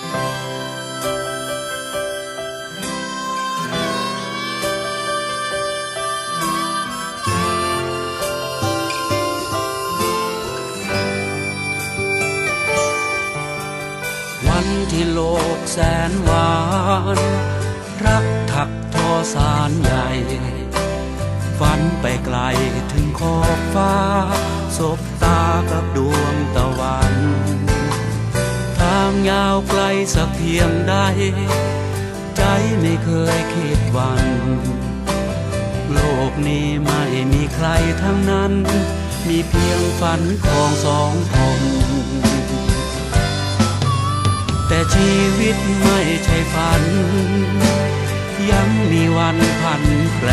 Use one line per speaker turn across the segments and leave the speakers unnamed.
วันที่โลกแสนหวาน รักถักทอสารใหญ่ ฝันไปไกลถึงขอบฟ้า สบตากับดวงตะวัน ทางยาวไกลสักเพียงใด ใจไม่เคยคิดวัน โลกนี้ไม่มีใครทั้งนั้น มีเพียงฝันของสองคนแต่ชีวิตไม่ใช่ฝัน ยังมีวันพันแปร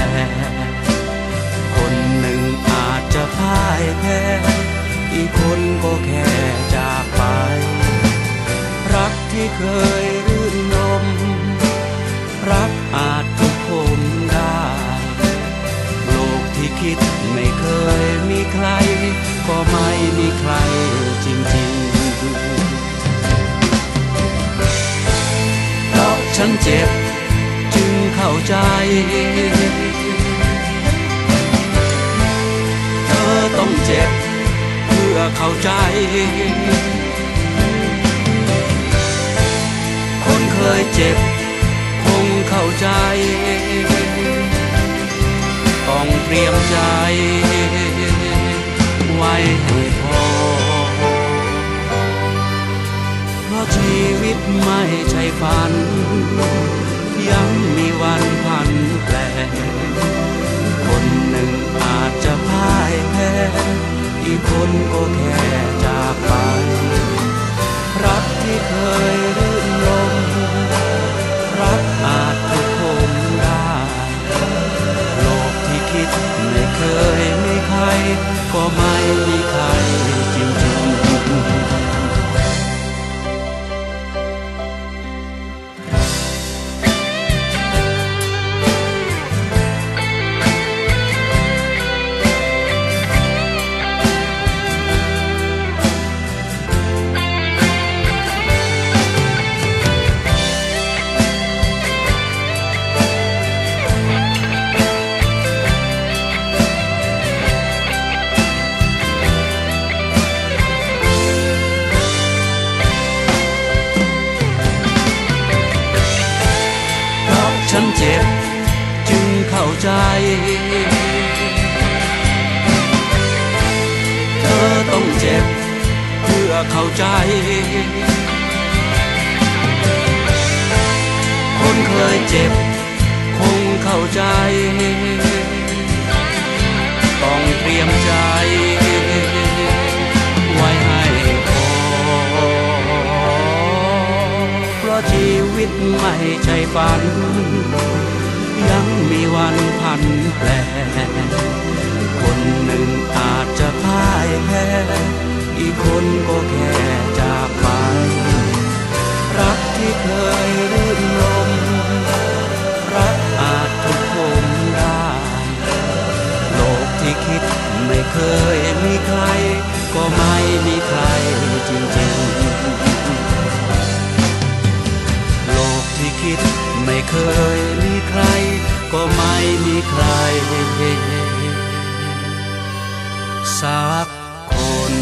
ใคร ก็ไม่มีใครจริงๆเพราะฉันเจ็บจึงเข้าใจ เธอต้องเจ็บเพื่อเข้าใจ คนเคยเจ็บคงเข้าใจ ต้องเตรียมใจ พอ เพราะชีวิตไม่ใช่ฝัน ยังมีวันพันแปรคนหนึ่งอาจจะพ่ายแพ้ อีกคนก็แค่จากไป รักที่เคย เจ็บ จึงเข้าใจ เธอต้องเจ็บ เพื่อเข้าใจ คนเคยเจ็บ คงเข้าใจ ต้องเตรียมใจ ดไม่ใช่ฝัน ยังมีวันพันแปร ใครสักคน